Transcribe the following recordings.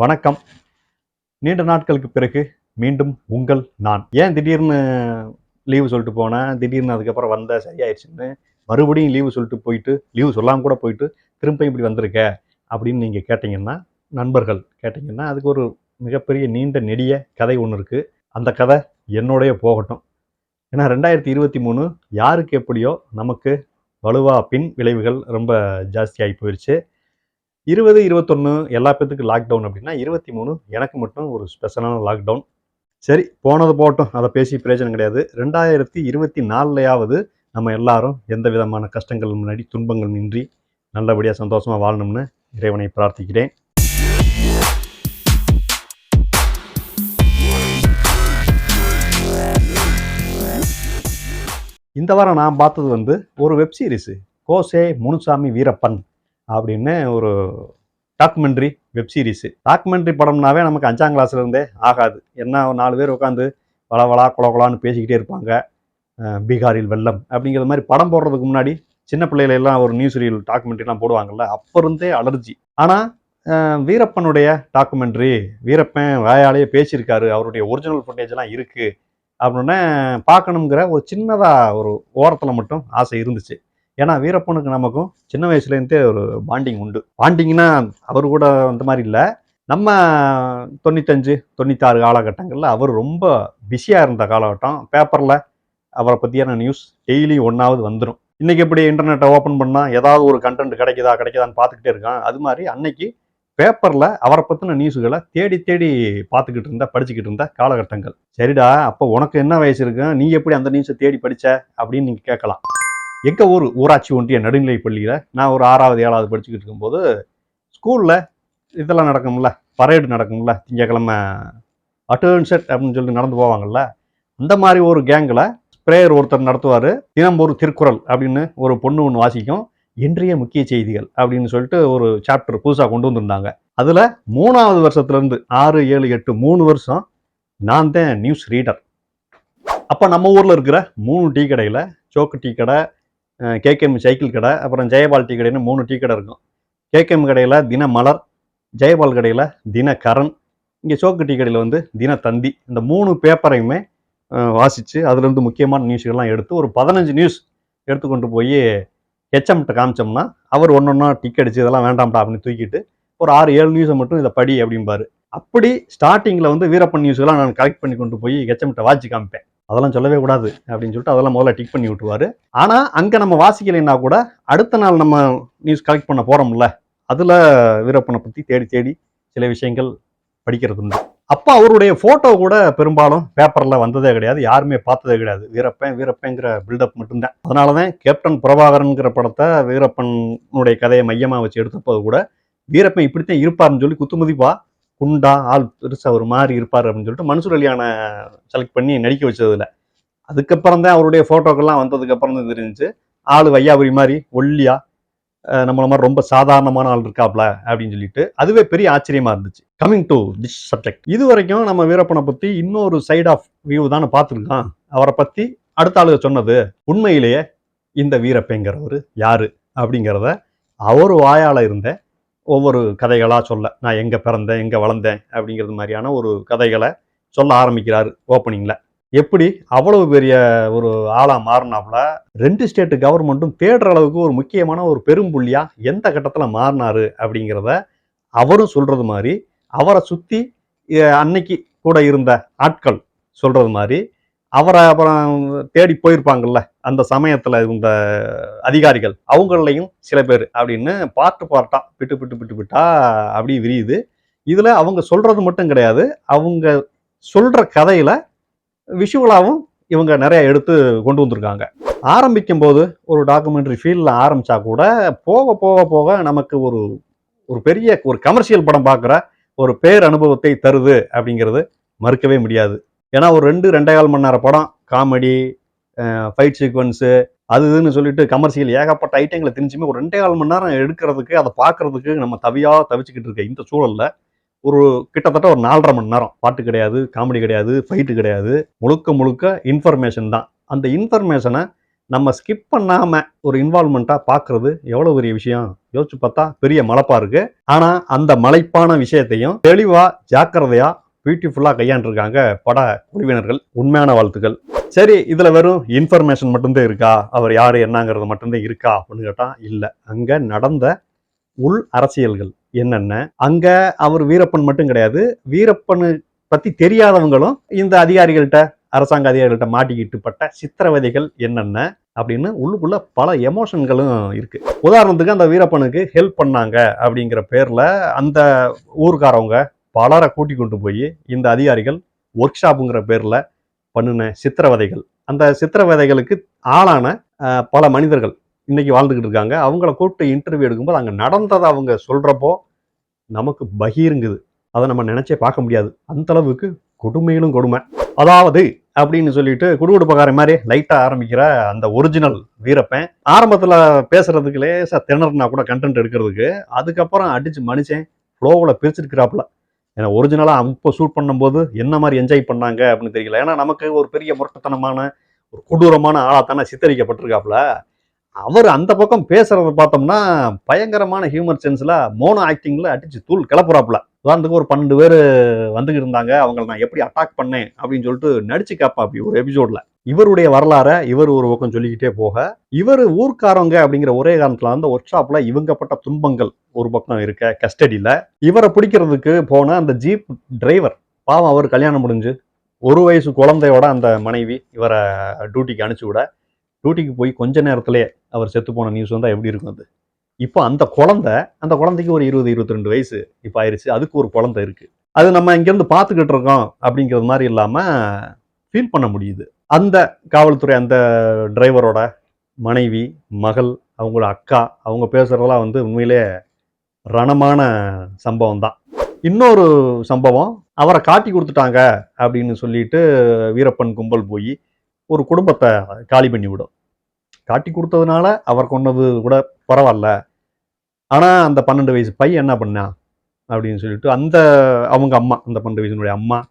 வணக்கம். நீண்ட நாட்களுக்கு பிறகு மீண்டும் உங்கள் நான். ஏன் திடீர்னு லீவு சொல்லிட்டு போனேன்? திடீர்னு அதுக்கப்புறம் வந்த சரியாயிடுச்சுன்னு மறுபடியும் லீவு சொல்லிட்டு போயிட்டு லீவு சொல்லாமல் கூட போயிட்டு திரும்ப இப்படி வந்திருக்க? அப்படின்னு நீங்கள் கேட்டிங்கன்னா நண்பர்கள் கேட்டிங்கன்னா அதுக்கு ஒரு மிகப்பெரிய நீண்ட நெடிய கதை ஒன்று இருக்குது அந்த கதை என்னோடைய போகட்டும். ஏன்னா ரெண்டாயிரத்தி இருபத்தி மூணு யாருக்கு எப்படியோ நமக்கு வலுவா பின் விளைவுகள் ரொம்ப ஜாஸ்தியாகி போயிடுச்சு இருபது இருபத்தொன்று எல்லா பேத்துக்கும் லாக்டவுன் அப்படின்னா இருபத்தி மூணு எனக்கு மட்டும் ஒரு ஸ்பெஷலான லாக்டவுன் சரி போனது போட்டோம் அதை பேசி பிரயோஜனம் கிடையாது. ரெண்டாயிரத்தி இருபத்தி நாலுலையாவது நம்ம எல்லாரும் எந்த விதமான கஷ்டங்கள் முன்னாடி துன்பங்கள் இன்றி நல்லபடியாக சந்தோஷமாக வாழணும்னு இறைவனை பிரார்த்திக்கிறேன். இந்த வாரம் நான் பார்த்தது வந்து ஒரு வெப்சீரிஸு கோசே முனுசாமி வீரப்பன். அப்படின்னு ஒரு டாக்குமெண்ட்ரி வெப் சீரிஸு டாக்குமெண்ட்ரி படம்னாவே நமக்கு அஞ்சாம் கிளாஸ்ல இருந்தே ஆகாது. என்ன ஒரு நாலு பேர் உட்காந்து வளவளா குளகுலான்னு பேசிக்கிட்டே இருப்பாங்க. பீகாரில் வெள்ளம் அப்படிங்கிற மாதிரி படம் போடுறதுக்கு முன்னாடி சின்ன பிள்ளையில எல்லாம் ஒரு நியூஸ் ரீல் டாக்குமெண்ட்ரிலாம் போடுவாங்கல்ல அப்போ இருந்தே அலர்ஜி. ஆனால் வீரப்பனுடைய டாக்குமெண்ட்ரி வீரப்பன் வாயாலேயே பேசியிருக்காரு. அவருடைய ஒரிஜினல் ஃபுட்டேஜ்லாம் இருக்குது அப்படின்னு பார்க்கணுங்கிற ஒரு சின்னதாக ஒரு ஓரத்தில் மட்டும் ஆசை இருந்துச்சு. ஏன்னா வீரப்பனுக்கு நமக்கும் சின்ன வயசுலேருந்தே ஒரு பாண்டிங் உண்டு. பாண்டிங்னா அவர் கூட அந்த மாதிரி இல்லை. நம்ம தொண்ணூத்தஞ்சு தொண்ணூத்தாறு காலகட்டங்களில் அவர் ரொம்ப பிஸியாக இருந்த காலகட்டம். பேப்பரில் அவரை பற்றியான நியூஸ் டெய்லி ஒன்றாவது வந்துடும் இன்றைக்கி எப்படி இன்டர்நெட்டை ஓப்பன் பண்ணால் ஏதாவது ஒரு கண்டென்ட் கிடைக்குதா கிடைக்குதான்னு பார்த்துக்கிட்டே இருக்கான். அது மாதிரி அன்னைக்கு பேப்பரில் அவரை பற்றின நியூஸுகளை தேடி தேடி பார்த்துக்கிட்டு இருந்தா படிச்சுக்கிட்டு இருந்த காலகட்டங்கள். சரிடா அப்போ உனக்கு என்ன வயசு இருக்கு? நீ எப்படி அந்த நியூஸை தேடி படித்த அப்படின்னு நீங்கள் கேட்கலாம். எங்கள் ஊர்? ஊராட்சி ஒன்றிய நடுநிலை பள்ளியில். நான் ஒரு ஆறாவது ஏழாவது படிச்சுக்கிட்டு இருக்கும்போது ஸ்கூலில் இதெல்லாம் நடக்கும்ல பரேடு நடக்கும்ல திங்கக்கிழமை அட்டர்ன்செட் அப்படின்னு சொல்லி நடந்து போவாங்கள்ல அந்த மாதிரி ஒரு கேங்கில் ஸ்ப்ரேயர் ஒருத்தர் நடத்துவார் தினம் ஒரு திருக்குறள் அப்படின்னு ஒரு பொண்ணு ஒன்று வாசிக்கும் இன்றைய முக்கிய செய்திகள் அப்படின்னு சொல்லிட்டு ஒரு சாப்டர் புதுசாக கொண்டு வந்திருந்தாங்க. அதில் மூணாவது வருஷத்துலேருந்து ஆறு ஏழு எட்டு மூணு வருஷம் நான் தான் நியூஸ் ரீடர் அப்போ நம்ம ஊரில் இருக்கிற மூணு டீ கடையில் சோக்கு டீ கடை கேகேஎம் சைக்கிள் கடை அப்புறம் ஜெயபால் டீ கடைன்னு மூணு டீ கடை இருக்கும். கேகேஎம் கடையில் தின மலர் ஜெயபால் கடையில் தின கரண் இங்கே சோக்கு டீ கடையில் வந்து தின தந்தி இந்த மூணு பேப்பரையுமே வாசித்து அதுலேருந்து முக்கியமான நியூஸ்கள்லாம் எடுத்து ஒரு பதினஞ்சு நியூஸ் எடுத்துக்கொண்டு போய் ஹெச்எம்கிட்ட காமிச்சோம்னா அவர் ஒன்று ஒன்றா டிக் அடிச்சு இதெல்லாம் வேண்டாம்டா அப்படின்னு தூக்கிட்டு ஒரு ஆறு ஏழு நியூஸை மட்டும் இதை படி அப்படிம்பாரு. அப்படி ஸ்டார்டிங்கில் வந்து வீரப்பன் நியூஸ்லாம் நான் கலெக்ட் பண்ணி கொண்டு போய் ஹெச்எம்கிட்ட வாட்சி காமிப்பேன். அதெல்லாம் சொல்லவே கூடாது அப்படின்னு சொல்லிட்டு அதெல்லாம் முதல்ல டிக் பண்ணி விட்டுவார் ஆனால் அங்கே நம்ம வாசிக்கலைன்னா கூட அடுத்த நாள் நம்ம நியூஸ் கலெக்ட் பண்ண போகிறோம்ல அதில் வீரப்பனை பற்றி தேடி தேடி சில விஷயங்கள் படிக்கிறது உண்டு. அப்போ அவருடைய ஃபோட்டோ கூட பெரும்பாலும் பேப்பரில் வந்ததே கிடையாது யாருமே பார்த்ததே கிடையாது. வீரப்பன் வீரப்பங்கிற பில்டப் மட்டும்தான். அதனால தான் கேப்டன் பிரபாகரன்கிற படத்தை வீரப்பனுடைய கதையை மையமாக வச்சு எடுத்தப்போது கூட வீரப்பன் இப்படித்தான் இருப்பார்னு சொல்லி குத்துமதிப்பா குண்டா ஆள் பெருசாக ஒரு மாதிரி இருப்பார் அப்படின்னு சொல்லிட்டு மன்சூர் அலியான செலக்ட் பண்ணி நடிக்க வச்சதுல. அதுக்கப்புறம் தான் அவருடைய ஃபோட்டோக்கெல்லாம் வந்ததுக்கப்புறம் தான் தெரிஞ்சுச்சு. ஆள் வையாபுரி மாதிரி ஒல்லியா நம்மள மாதிரி ரொம்ப சாதாரணமான ஆள் இருக்காப்ல அப்படின்னு சொல்லிட்டு அதுவே பெரிய ஆச்சரியமா இருந்துச்சு. கமிங் டு திஸ் சப்ஜெக்ட் இது வரைக்கும் நம்ம வீரப்பனை பத்தி இன்னொரு சைட் ஆஃப் வியூ தானே பார்த்துருக்கோம். அவரை பத்தி அடுத்த ஆளுக சொன்னது உண்மையிலேயே இந்த வீரப்பேங்கிறவர் யாரு? அப்படிங்கிறத அவர் வாயால இருந்த ஒவ்வொரு கதைகளாக சொல்ல நான் எங்கே பிறந்தேன் எங்கே வளர்ந்தேன் அப்படிங்கிறது மாதிரியான ஒரு கதைகளை சொல்ல ஆரம்பிக்கிறாரு ஓப்பனிங்கில் எப்படி அவ்வளவு பெரிய ஒரு ஆளாக மாறினாப்புல ரெண்டு ஸ்டேட்டு கவர்மெண்ட்டும் தேடுற அளவுக்கு ஒரு முக்கியமான ஒரு பெரும்புள்ளியாக எந்த கட்டத்தில் மாறினாரு அப்படிங்கிறத அவரும் சொல்கிறது மாதிரி அவரை சுற்றி அன்னைக்கு கூட இருந்த ஆட்கள் சொல்கிறது மாதிரி அவரை அப்புறம் தேடி போயிருப்பாங்கல்ல அந்த சமயத்தில் இந்த அதிகாரிகள் அவங்களையும் சில பேர் அப்படின்னு பார்ட்டு பார்ட்டா பிட்டு பிட்டு பிட்டு பிட்டா அப்படி விரியுது. இதில் அவங்க சொல்கிறது மட்டும் கிடையாது. அவங்க சொல்கிற கதையில் விஷுவலாகவும் இவங்க நிறைய எடுத்து கொண்டு வந்திருக்காங்க. ஆரம்பிக்கும் போது ஒரு டாக்குமெண்ட்ரி ஃபீல்டில் ஆரம்பித்தா கூட போக போக போக நமக்கு ஒரு ஒரு பெரிய ஒரு கமர்ஷியல் படம் பார்க்குற ஒரு பேர் அனுபவத்தை தருது அப்படிங்கிறது மறுக்கவே முடியாது. ஏன்னா ஒரு ரெண்டு ரெண்டே கால் மணி நேரம் படம் காமெடி ஃபைட் சீக்வன்ஸு அது இதுன்னு சொல்லிட்டு கமர்ஷியல் ஏகப்பட்ட ஐட்டங்களை தெரிஞ்சுமே ஒரு ரெண்டே கால் மணி நேரம் எடுக்கிறதுக்கு அதை பார்க்கறதுக்கு நம்ம தவியாக தவிச்சுக்கிட்டு இருக்க இந்த சூழலில் ஒரு கிட்டத்தட்ட ஒரு நாலரை மணி நேரம். பாட்டு கிடையாது காமெடி கிடையாது ஃபைட்டு கிடையாது. முழுக்க முழுக்க இன்ஃபர்மேஷன் தான். அந்த இன்ஃபர்மேஷனை நம்ம ஸ்கிப் பண்ணாமல் ஒரு இன்வால்மெண்ட்டாக பார்க்கறது எவ்வளோ பெரிய விஷயம்? யோசிச்சு பார்த்தா பெரிய மலைப்பாக இருக்குது ஆனால் அந்த மலைப்பான விஷயத்தையும் தெளிவாக ஜாக்கிரதையாக பியூட்டிஃபுல்லாக கையாண்டிருக்காங்க பட குழுவினர்கள். உண்மையான வாழ்த்துக்கள். சரி இதில் வெறும் இன்ஃபர்மேஷன் மட்டும்தான் இருக்கா? அவர் யார் என்னங்கிறது மட்டும்தான் இருக்கா? அப்படின்னு கேட்டால் இல்லை. அங்கே நடந்த உள் அரசியல்கள் என்னென்ன? அங்கே அவர் வீரப்பன் மட்டும் கிடையாது. வீரப்பனு பற்றி தெரியாதவங்களும் இந்த அதிகாரிகள்கிட்ட அரசாங்க அதிகாரிகள்கிட்ட மாட்டிக்கிட்டு பட்ட சித்திரவதைகள் என்னென்ன? அப்படின்னு உள்ளுக்குள்ள பல எமோஷன்களும் இருக்கு. உதாரணத்துக்கு அந்த வீரப்பனுக்கு ஹெல்ப் பண்ணாங்க அப்படிங்கிற பேர்ல அந்த ஊர்க்காரவங்க பலரை கூட்டி கொண்டு போய் இந்த அதிகாரிகள் ஒர்க் ஷாப்புங்கிற பேரில் பண்ணின சித்திரவதைகள். அந்த சித்திரவதைகளுக்கு ஆளான பல மனிதர்கள் இன்னைக்கு வாழ்ந்துக்கிட்டு இருக்காங்க. அவங்கள கூப்பிட்டு இன்டர்வியூ எடுக்கும்போது அங்கே நடந்ததை அவங்க சொல்கிறப்போ நமக்கு பகீருங்குது அதை நம்ம நினச்சே பார்க்க முடியாது. அந்த அளவுக்கு கொடுமையிலும் கொடுமை. அதாவது அப்படின்னு சொல்லிட்டு குடுகுடுப்பக்கார மாதிரி லைட்டாக ஆரம்பிக்கிற அந்த ஒரிஜினல் வீரப்பன் ஆரம்பத்தில் பேசுறதுக்கு லேசாக திணறுனா கூட கண்டென்ட் எடுக்கிறதுக்கு அதுக்கப்புறம் அடித்து மனுஷன் ஃப்ளோவில் பிரிச்சிருக்கிறாப்புல. ஏன்னா ஒரிஜினலாக அப்போ ஷூட் பண்ணும்போது என்ன மாதிரி என்ஜாய் பண்ணாங்க அப்படின்னு தெரியல. ஏன்னா நமக்கு ஒரு பெரிய முரட்டத்தனமான ஒரு கொடூரமான ஆளாக தானே சித்தரிக்கப்பட்டிருக்காப்புல. அவர் அந்த பக்கம் பேசுகிறத பார்த்தோம்னா பயங்கரமான ஹியூமர் சென்ஸில் மோனோ ஆக்டிங்கில் அடித்து தூள் கிளப்புறாப்புல. உதாரணத்துக்கு ஒரு பன்னெண்டு பேர் வந்துகிட்டு இருந்தாங்க. அவங்கள நான் எப்படி அட்டாக் பண்ணேன் அப்படின்னு சொல்லிட்டு நடிச்சு கேட்பா அப்படி ஒரு எபிசோட்ல இவருடைய வரலாறை இவர் ஒரு பக்கம் சொல்லிக்கிட்டே போக இவர் ஊர்க்காரங்க அப்படிங்கிற ஒரே காரணத்துல அந்த ஒர்க் ஷாப்ல இவங்கப்பட்ட துன்பங்கள் ஒரு பக்கம் இருக்க கஸ்டடியில இவரை பிடிக்கிறதுக்கு போன அந்த ஜீப் டிரைவர் பாவம் அவர் கல்யாணம் முடிஞ்சு ஒரு வயசு குழந்தையோட அந்த மனைவி இவரை டியூட்டிக்கு அனுப்பிச்சு விட டியூட்டிக்கு போய் கொஞ்ச நேரத்திலே அவர் செத்து போன நியூஸ் வந்தால் எப்படி இருக்கும் அது? இப்போ அந்த குழந்தை அந்த குழந்தைக்கு ஒரு இருபது இருபத்தி ரெண்டு வயசு இப்போ ஆயிடுச்சு அதுக்கு ஒரு குழந்தை இருக்குது அது நம்ம இங்கேருந்து பார்த்துக்கிட்டு இருக்கோம் அப்படிங்கிறது மாதிரி இல்லாமல் ஃபீல் பண்ண முடியுது. அந்த காவல்துறை அந்த டிரைவரோட மனைவி மகள் அவங்களோட அக்கா அவங்க பேசுகிறதெல்லாம் வந்து உண்மையிலே ரணமான சம்பவம் தான் இன்னொரு சம்பவம் அவரை காட்டி கொடுத்துட்டாங்க அப்படின்னு சொல்லிட்டு வீரப்பன் கும்பல் போய் ஒரு குடும்பத்தை காலி பண்ணி விடும் காட்டி கொடுத்ததுனால அவர் கொண்டது கூட பரவாயில்ல. ஆனா அந்த பன்னெண்டு வயசு பையன் என்ன பண்ணா? அப்படின்னு சொல்லிட்டு அந்த அவங்க அம்மா அந்த பன்னெண்டு வயசுனுடைய அம்மா.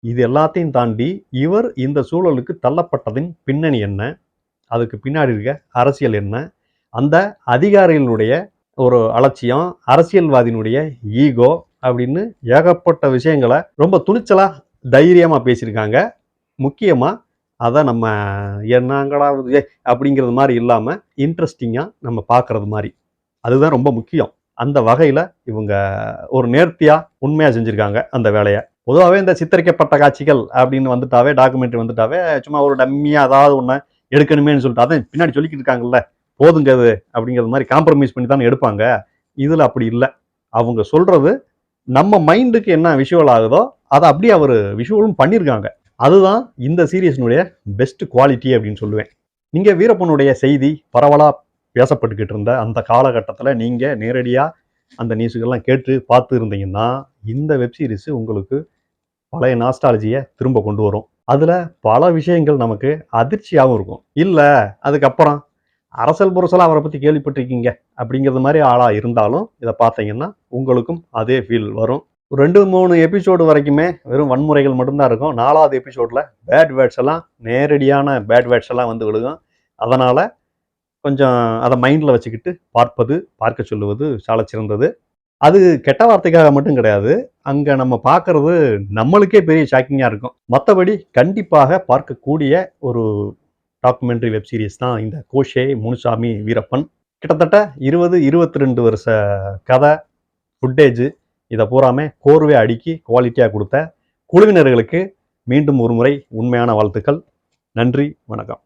இது எல்லாத்தையும் தாண்டி இவர் இந்த சூழலுக்கு தள்ளப்பட்டதின் பின்னணி என்ன? அதுக்கு பின்னாடி இருக்க அரசியல் என்ன? அந்த அதிகாரிகளுடைய ஒரு அலட்சியம் அரசியல்வாதியினுடைய ஈகோ அப்படின்னு ஏகப்பட்ட விஷயங்களை ரொம்ப துணிச்சலா தைரியமா பேசியிருக்காங்க. முக்கியமா அதை நம்ம என்னங்கடா இது அப்படிங்கிறது மாதிரி இல்லாமல் இன்ட்ரெஸ்டிங்காக நம்ம பார்க்குறது மாதிரி. அதுதான் ரொம்ப முக்கியம். அந்த வகையில் இவங்க ஒரு நேர்த்தியாக உண்மையாக செஞ்சுருக்காங்க அந்த வேலையை. பொதுவாகவே இந்த சித்தரிக்கப்பட்ட காட்சிகள் அப்படின்னு வந்துட்டாவே டாக்குமெண்ட்ரி வந்துட்டாவே சும்மா ஒரு டம்மியாக அதாவது ஒன்று எடுக்கணுமேன்னு சொல்லிட்டு அதான் பின்னாடி சொல்லிக்கிட்டு இருக்காங்கல்ல போதுங்கிறது அப்படிங்கிறது மாதிரி காம்ப்ரமைஸ் பண்ணி தானே எடுப்பாங்க. இதில் அப்படி இல்லை. அவங்க சொல்கிறது நம்ம மைண்டுக்கு என்ன விஷுவல் ஆகுதோ அதை அப்படியே அவர் விஷுவலும் பண்ணியிருக்காங்க. அதுதான் இந்த சீரியஸ்னுடைய பெஸ்ட் குவாலிட்டி அப்படின்னு சொல்லுவேன். நீங்கள் வீரப்பனுடைய செய்தி பரவலாக பேசப்பட்டுக்கிட்டு இருந்த அந்த காலகட்டத்தில் நீங்கள் நேரடியாக அந்த நியூஸுகள்லாம் கேட்டு பார்த்து இருந்தீங்கன்னா இந்த வெப்சீரிஸு உங்களுக்கு பழைய நாஸ்டாலஜியை திரும்ப கொண்டு வரும். அதில் பல விஷயங்கள் நமக்கு அதிர்ச்சியாகவும் இருக்கும். இல்லை அதுக்கப்புறம் அரசல் புரசலாக அவரை பற்றி கேள்விப்பட்டிருக்கீங்க அப்படிங்கிறது மாதிரி ஆளாக இருந்தாலும் இதை பார்த்தீங்கன்னா உங்களுக்கும் அதே ஃபீல் வரும். ஒரு ரெண்டு மூணு எபிசோடு வரைக்குமே வெறும் வன்முறைகள் மட்டும்தான் இருக்கும். நாலாவது எபிசோடில் பேட் வேர்ட்ஸ் எல்லாம் நேரடியான பேட் வேர்ட்ஸ் எல்லாம் வந்து விழுகும். அதனால் கொஞ்சம் அதை மைண்டில் வச்சுக்கிட்டு பார்ப்பது பார்க்க சொல்லுவது சால சிறந்தது. அது கெட்ட வார்த்தைக்காக மட்டும் கிடையாது. அங்கே நம்ம பார்க்குறது நம்மளுக்கே பெரிய ஷாக்கிங்காக இருக்கும். மற்றபடி கண்டிப்பாக பார்க்கக்கூடிய ஒரு டாக்குமெண்ட்ரி வெப் சீரிஸ் தான் இந்த கோஷே முனுசாமி வீரப்பன். கிட்டத்தட்ட இருபது இருபத்தி ரெண்டு வருஷ கதை ஃபுட்டேஜ் இதை பூராமே கோர்வை அடுக்கி குவாலிட்டியாக கொடுத்த குழுவினர்களுக்கு மீண்டும் ஒரு முறை உண்மையான வாழ்த்துக்கள். நன்றி வணக்கம்.